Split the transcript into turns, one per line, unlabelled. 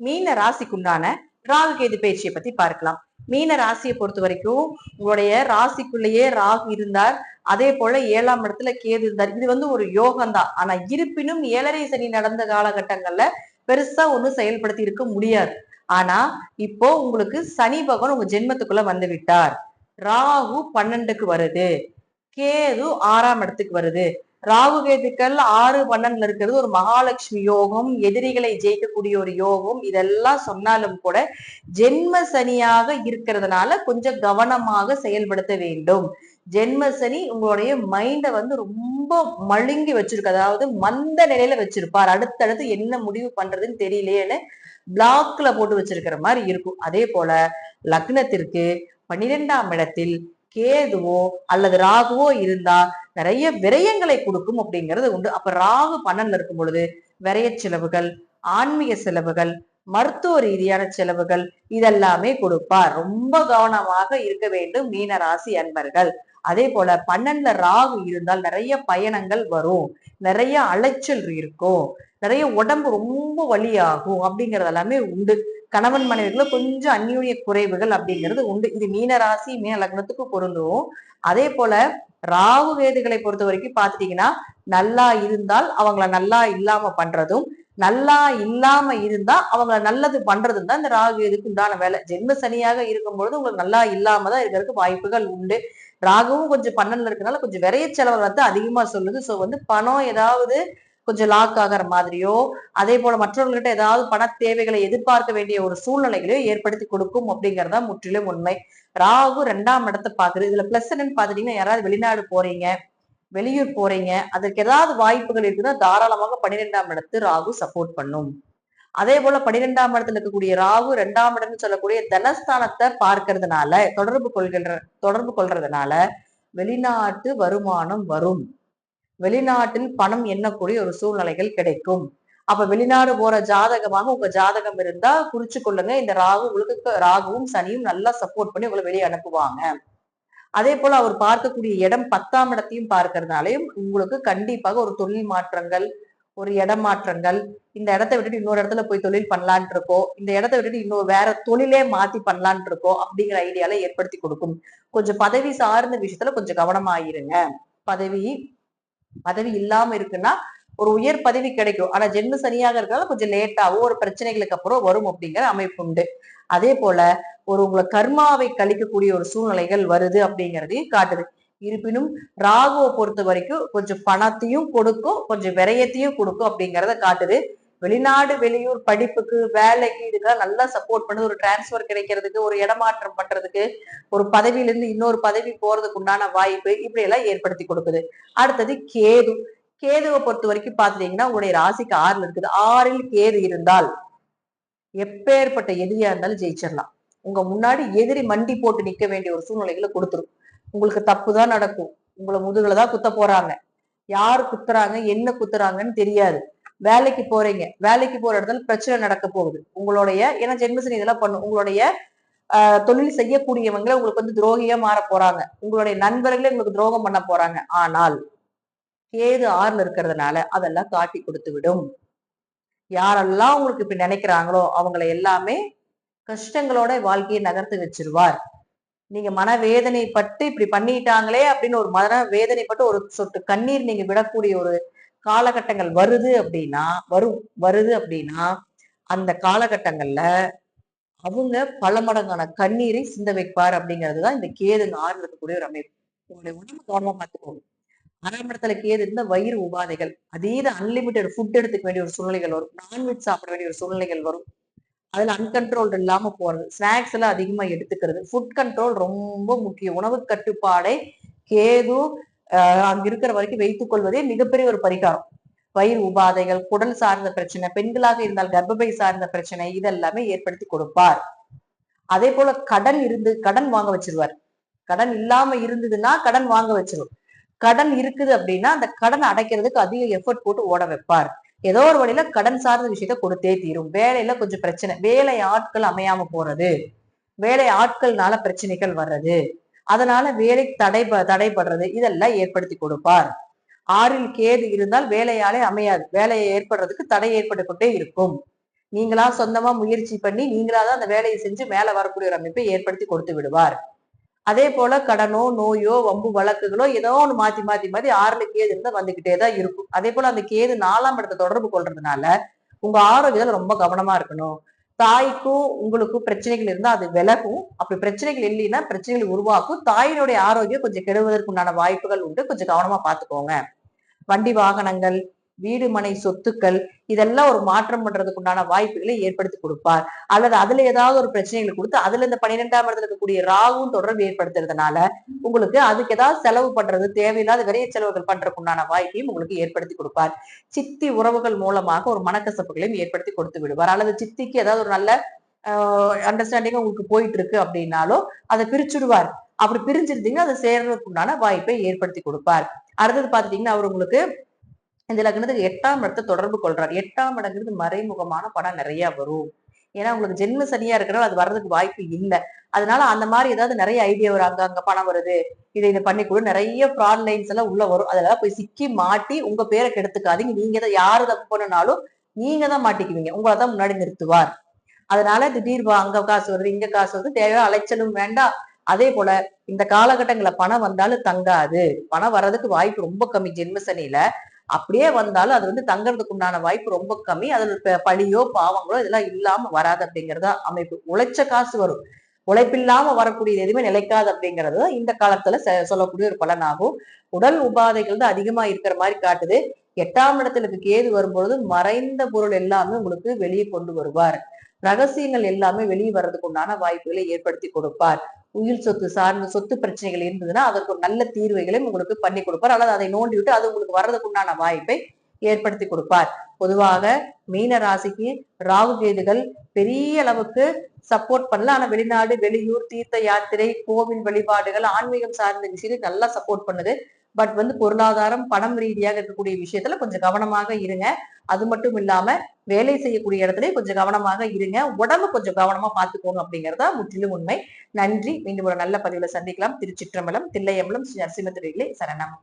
மீன ராசிக்குண்டான ராகு கேது பயிற்சியை பத்தி பார்க்கலாம். மீன ராசியை பொறுத்த வரைக்கும் உங்களுடைய ராசிக்குள்ளேயே ராகு இருந்தார். அதே போல ஏழாம் இடத்துல கேது இருந்தார். இது வந்து ஒரு யோகம் தான் ஆனா இருப்பினும் ஏழரை சனி நடந்த காலகட்டங்கள்ல பெருசா ஒண்ணும் செயல்படுத்தி இருக்க முடியாது. ஆனா இப்போ உங்களுக்கு சனி பகவான் உங்க ஜென்மத்துக்குள்ள வந்து விட்டார். ராகு பன்னெண்டுக்கு வருது. கேது ஆறாம் இடத்துக்கு வருது. ராகு கேதுக்கள் ஆறு பன்னெண்டுல இருக்கிறது. ஒரு மகாலட்சுமி யோகம் எதிரிகளை ஜெயிக்கக்கூடிய ஒரு யோகம் இதெல்லாம் சொன்னாலும் கூட ஜென்ம சனியாக இருக்கிறதுனால கொஞ்சம் கவனமாக செயல்படுத்த வேண்டும். ஜென்ம சனி உங்களுடைய மைண்ட வந்து ரொம்ப மழுங்கி வச்சிருக்கு. அதாவது மந்த நிலையில வச்சிருப்பார். அடுத்தடுத்து என்ன முடிவு பண்றதுன்னு தெரியலையேன்னு பிளாக்ல போட்டு வச்சிருக்கிற மாதிரி இருக்கும். அதே போல லக்னத்திற்கு பன்னிரெண்டாம் இடத்தில் கேதுவோ அல்லது ராகுவோ இருந்தா நிறைய விரயங்களை கொடுக்கும் அப்படிங்கிறது உண்டு. அப்ப ராகு பன்னன்ல இருக்கும் பொழுது விரைய செலவுகள் ஆன்மீக செலவுகள் மருத்துவ ரீதியான செலவுகள் இதெல்லாமே கொடுப்பார். ரொம்ப கவனமாக இருக்க வேண்டும் மீன ராசி அன்பர்கள். அதே போல பன்னெண்டுல ராகு இருந்தால் நிறைய பயணங்கள் வரும். நிறைய அலைச்சல் இருக்கும். நிறைய உடம்பு ரொம்ப வலியாகும் அப்படிங்கறது எல்லாமே உண்டு. கணவன் மனைவிக்குள்ள கொஞ்சம் அந்யூன்ய குறைவுகள் அப்படிங்கிறது உண்டு. இது மீன ராசி மீன லக்னத்துக்கு பொருந்தும். அதே போல ராகு வேதுகளை பொறுத்த வரைக்கும் பாத்துட்டீங்கன்னா நல்லா இருந்தால் அவங்கள நல்லா இல்லாம பண்றதும் நல்லா இல்லாம இருந்தா அவங்கள நல்லது பண்றதும் தான் இந்த ராகு வேதுக்கு உண்டான வேலை. ஜென்ம சனியாக இருக்கும் பொழுது உங்களுக்கு நல்லா இல்லாம தான் இருக்கிறதுக்கு வாய்ப்புகள் உண்டு. ராகுவும் கொஞ்சம் பன்னெண்டுல இருக்கனால கொஞ்சம் விரைய செலவு வந்து அதிகமா சொல்லுது. சோ வந்து பணம் ஏதாவது கொஞ்சம் லாக் ஆகிற மாதிரியோ அதே போல மற்றவர்கள்ட்ட ஏதாவது பண தேவைகளை எதிர்பார்க்க வேண்டிய ஒரு சூழ்நிலைகளையோ ஏற்படுத்தி கொடுக்கும் அப்படிங்கறதா முற்றிலும் உண்மை. ராகு ரெண்டாம் இடத்தை பாக்குறது இதுல பிளஸ் என்னன்னு பாத்துட்டீங்கன்னா யாராவது வெளிநாடு போறீங்க வெளியூர் போறீங்க அதற்கு ஏதாவது வாய்ப்புகள் இருக்குன்னா தாராளமாக பன்னிரெண்டாம் இடத்து ராகு சப்போர்ட் பண்ணும். அதே போல பன்னிரெண்டாம் இடத்துல இருக்கக்கூடிய ராகு ரெண்டாம் இடம்னு சொல்லக்கூடிய தனஸ்தானத்தை பார்க்கறதுனால தொடர்பு கொள்கின்ற தொடர்பு கொள்றதுனால வெளிநாட்டு வருமானம் வரும். வெளிநாட்டில் பணம் எண்ணக்கூடிய ஒரு சூழ்நிலைகள் கிடைக்கும். அப்ப வெளிநாடு போற ஜாதகமாக உங்க ஜாதகம் இருந்தா குறிச்சு கொள்ளுங்க. இந்த ராகு உங்களுக்கு ராகுவும் சனியும் நல்லா சப்போர்ட் பண்ணி உங்களை வெளியே அனுப்புவாங்க. அதே போல அவர் பார்க்கக்கூடிய இடம் பத்தாம் இடத்தையும் பார்க்கறதுனாலையும் உங்களுக்கு கண்டிப்பாக ஒரு தொழில் மாற்றங்கள் ஒரு இடம் மாற்றங்கள் இந்த இடத்த விட்டுட்டு இன்னொரு இடத்துல போய் தொழில் பண்ணலான் இருக்கோ இந்த இடத்த விட்டுட்டு இன்னொரு வேற தொழிலே மாத்தி பண்ணலான் இருக்கோ அப்படிங்கிற ஐடியால ஏற்படுத்தி கொடுக்கும். கொஞ்சம் பதவி சார்ந்த விஷயத்துல கொஞ்சம் கவனமாயிருங்க பதவி பதவி இல்லாம இருக்குன்னா ஒரு உயர் பதவி கிடைக்கும். ஆனா ஜென்ம சனியாக இருக்கிறதால கொஞ்சம் லேட்டாகவும் ஒரு பிரச்சனைகளுக்கு அப்புறம் வரும் அப்படிங்கிற அமைப்பு உண்டு. அதே போல ஒரு உங்களை கர்மாவை கழிக்கக்கூடிய ஒரு சூழ்நிலைகள் வருது அப்படிங்கிறதையும் காட்டுது. இருப்பினும் ராகுவை பொறுத்த வரைக்கும் கொஞ்சம் பணத்தையும் கொடுக்கும் கொஞ்சம் விரயத்தையும் கொடுக்கும் அப்படிங்கிறத காட்டுது. வெளிநாடு வெளியூர் படிப்புக்கு வேலைக்கு இதுக்கெல்லாம் நல்லா சப்போர்ட் பண்ணுது ஒரு டிரான்ஸ்ஃபர் கிடைக்கிறதுக்கு ஒரு இடமாற்றம் பண்றதுக்கு ஒரு பதவியிலிருந்து இன்னொரு பதவி போறதுக்கு உண்டான வாய்ப்பு இப்படி எல்லாம் ஏற்படுத்தி கொடுக்குது. அடுத்தது கேது. கேதுவை பொறுத்த வரைக்கும் பாத்துட்டீங்கன்னா உங்களுடைய ராசிக்கு ஆறுல இருக்குது. ஆறில் கேது இருந்தால் எப்பேற்பட்ட எதிரியா இருந்தாலும் ஜெயிச்சிடலாம் உங்க முன்னாடி எதிரி மண்டி போட்டு நிக்க வேண்டிய ஒரு சூழ்நிலைகளை கொடுத்துரும். உங்களுக்கு தப்பு தான் நடக்கும். உங்களை முதுகுல தான் குத்த போறாங்க. யார் குத்துறாங்க என்ன குத்துறாங்கன்னு தெரியாது. வேலைக்கு போறீங்க. வேலைக்கு போற இடத்துல பிரச்சனை நடக்க போகுது. உங்களுடைய ஏன்னா ஜென்மசனி இதெல்லாம் பண்ணும். உங்களுடைய தொழில் செய்யக்கூடியவங்களே உங்களுக்கு வந்து துரோகியா மாற போறாங்க. உங்களுடைய நண்பர்களே உங்களுக்கு துரோகம் பண்ண போறாங்க. ஆனால் கேது ஆறுல இருக்கிறதுனால அதெல்லாம் காட்டி கொடுத்து விடும். யாரெல்லாம் உங்களுக்கு இப்படி நினைக்கிறாங்களோ அவங்களை எல்லாமே கஷ்டங்களோட வாழ்க்கையை நகர்த்து வச்சிருவார். நீங்க மனவேதனைப்பட்டு இப்படி பண்ணிட்டாங்களே அப்படின்னு ஒரு மன வேதனைப்பட்டு ஒரு சொட்டு கண்ணீர் நீங்க விடக்கூடிய ஒரு காலகட்டங்கள் வருது அப்படின்னா வரும் வருது அப்படின்னா அந்த காலகட்டங்கள்ல அவங்க பல மடங்கான கண்ணீரை சிந்த வைப்பார் அப்படிங்கிறது தான் இந்த கேதுங்க ஆறு இருக்கக்கூடிய ஒரு அமைப்பு. உங்களுடைய உடம்பு கவனமா பார்த்துக்கோங்க. ஆறாம் இடத்துல கேது இருந்த வயிறு உபாதைகள் அதீத அன்லிமிட்டெட் ஃபுட் எடுத்துக்க வேண்டிய ஒரு சூழ்நிலைகள் வரும். நான்வெஜ் சாப்பிட வேண்டிய ஒரு சூழ்நிலைகள் வரும். அதுல அன்கண்ட்ரோல்டு இல்லாம போறது ஸ்நாக்ஸ் எல்லாம் அதிகமா எடுத்துக்கிறது. ஃபுட் கண்ட்ரோல் ரொம்ப முக்கியம். உணவு கட்டுப்பாடை கேது அங்க இருக்கிற வரைக்கும் வைத்துக் கொள்வதே மிகப்பெரிய ஒரு பரிகாரம். வயிறு உபாதைகள் குடல் சார்ந்த பிரச்சனை பெண்களாக இருந்தால் கர்ப்பப்பை சார்ந்த பிரச்சனை இதெல்லாமே ஏற்படுத்தி கொடுப்பார். அதே போல கடன் இருந்து கடன் வாங்க வச்சிருவார். கடன் இல்லாம இருந்ததுன்னா கடன் வாங்க வச்சிரும். கடன் இருக்குது அப்படின்னா அந்த கடன் அடைக்கிறதுக்கு அதிக எஃபர்ட் போட்டு ஓட வைப்பார். ஏதோ ஒரு வழியில கடன் சார்ந்த விஷயத்த கொடுத்தே தீரும். வேலையில கொஞ்சம் பிரச்சனை. வேலை ஆட்கள் அமையாம போறது. வேலை ஆட்கள்னால பிரச்சனைகள் வர்றது. அதனால வேலை தடை தடைபடுறது இதெல்லாம் ஏற்படுத்தி கொடுப்பார். ஆறில் கேது இருந்தால் வேலையாலே அமையாது. வேலையை ஏற்படுறதுக்கு தடை ஏற்பட்டுக்கொண்டே இருக்கும். நீங்களா சொந்தமா முயற்சி பண்ணி நீங்களா தான் அந்த வேலையை செஞ்சு மேல வரக்கூடிய ஒரு அமைப்பை ஏற்படுத்தி கொடுத்து விடுவார். அதே போல கடனோ நோயோ வம்பு வழக்குகளோ ஏதோ ஒன்று மாத்தி மாத்தி மாத்தி ஆறுல கேது இருந்தால் வந்துகிட்டே தான் இருக்கும். அதே போல அந்த கேது நாலாம் இடத்தை தொடர்பு கொள்றதுனால உங்க ஆரோக்கியத்தில் ரொம்ப கவனமா இருக்கணும். தாய்க்கும் உங்களுக்கும் பிரச்சனைகள் இருந்தா அது விலகும். அப்படி பிரச்சனைகள் இல்லைன்னா பிரச்சனைகள் உருவாக்கும். தாயினுடைய ஆரோக்கியம் கொஞ்சம் கெடுவதற்குண்டான வாய்ப்புகள் உண்டு. கொஞ்சம் கவனமா பாத்துக்கோங்க வண்டி வாகனங்கள் வீடு மனை சொத்துக்கள் இதெல்லாம் ஒரு மாற்றம் பண்றதுக்கு உண்டான வாய்ப்புகளை ஏற்படுத்தி கொடுப்பார். அல்லது அதுல ஏதாவது ஒரு பிரச்சனைகளை கொடுத்து அதுல இந்த பன்னிரெண்டாம் இடத்துல இருக்கக்கூடிய ராகும் தொடர்பு ஏற்படுத்துறதுனால உங்களுக்கு அதுக்கு ஏதாவது செலவு பண்றது தேவையில்லாத விரைய செலவுகள் பண்றதுக்கு உண்டான வாய்ப்பையும் உங்களுக்கு ஏற்படுத்தி கொடுப்பார். சித்தி உறவுகள் மூலமாக ஒரு மனக்கசப்புகளையும் ஏற்படுத்தி கொடுத்து விடுவார். அல்லது சித்திக்கு ஏதாவது ஒரு நல்ல அண்டர்ஸ்டாண்டிங் உங்களுக்கு போயிட்டு இருக்கு அப்படின்னாலும் அதை பிரிச்சுடுவார். அப்படி பிரிஞ்சிருந்தீங்கன்னா அதை சேர்றதுக்கு உண்டான வாய்ப்பை ஏற்படுத்தி கொடுப்பார். அடுத்தது பாத்துட்டீங்கன்னா அவர் உங்களுக்கு இந்த லக்னத்துக்கு எட்டாம் இடத்தை தொடர்பு கொள்றார். எட்டாம் இடங்கிறது மறைமுகமான படம் நிறைய வரும். ஏன்னா உங்களுக்கு ஜென்ம சனியா இருக்கிறனால அது வர்றதுக்கு வாய்ப்பு இல்லை. அதனால அந்த மாதிரி ஏதாவது நிறைய ஐடியா வரும் அங்க அங்க பணம் வருது. இதை இதை பண்ணி கொடு. நிறைய ஃப்ராட் லைன்ஸ் எல்லாம் உள்ள வரும். அதெல்லாம் போய் சிக்கி மாட்டி உங்க பேரை கெடுத்துக்காதீங்க. நீங்க தான் யாரு தப்பு பண்ணனாலும் நீங்க தான் மாட்டிக்குவீங்க. உங்களை தான் முன்னாடி நிறுத்துவார். அதனால திடீர்வா அங்க காசு வருது இங்க காசு வருது தேவையான அலைச்சலும் வேண்டாம். அதே போல இந்த காலகட்டங்களில் பணம் வந்தாலும் தங்காது. பணம் வர்றதுக்கு வாய்ப்பு ரொம்ப கம்மி. ஜென்ம சனியில அப்படியே வந்தாலும் அது வந்து தங்கறதுக்கு உண்டான வாய்ப்பு ரொம்ப கம்மி. அதுல பழியோ பாவங்களோ இதெல்லாம் இல்லாம வராது அப்படிங்கறத அமைப்பு. உழைச்ச காசு வரும். உழைப்பில்லாம வரக்கூடியது எதுவுமே நிலைக்காது அப்படிங்கிறது இந்த காலத்துல சொல்லக்கூடிய ஒரு பலனாகும். உடல் உபாதைகள் தான் அதிகமா இருக்கிற மாதிரி காட்டுது. எட்டாம் இடத்துல கேது வரும்பொழுது மறைந்த பொருள் எல்லாமே உங்களுக்கு வெளியே கொண்டு வருவார். ரகசியங்கள் எல்லாமே வெளியே வர்றதுக்கு உண்டான வாய்ப்புகளை ஏற்படுத்தி கொடுப்பார். உயிர் சொத்து சார்ந்த சொத்து பிரச்சனைகள் இருந்ததுன்னா அதற்கு ஒரு நல்ல தீர்வுகளையும் உங்களுக்கு பண்ணி கொடுப்பார். அல்லது அதை நோண்டி விட்டு அது உங்களுக்கு வர்றதுக்கு உண்டான வாய்ப்பை ஏற்படுத்தி கொடுப்பார். பொதுவாக மீன ராசிக்கு ராகு கேதுகள் பெரிய அளவுக்கு சப்போர்ட் பண்ணல ஆனா வெளிநாடு வெளியூர் தீர்த்த யாத்திரை கோவில் வழிபாடுகள் ஆன்மீகம் சார்ந்த விஷயத்துக்கு நல்லா சப்போர்ட் பண்ணுது. பட் வந்து பொருளாதாரம் பணம் ரீதியாக இருக்கக்கூடிய விஷயத்துல கொஞ்சம் கவனமாக இருங்க. அது மட்டும் இல்லாம வேலை செய்யக்கூடிய இடத்துல கொஞ்சம் கவனமாக இருங்க. உடம்பு கொஞ்சம் கவனமா பாத்துக்கோங்க அப்படிங்கறதா முற்றிலும் உண்மை. நன்றி. மீண்டும் ஒரு நல்ல பதிவுல சந்திக்கலாம். திருச்சிற்றம்பலம் தில்லையம்பலம் ஸ்ரீ நரசிம்ம சரணம்.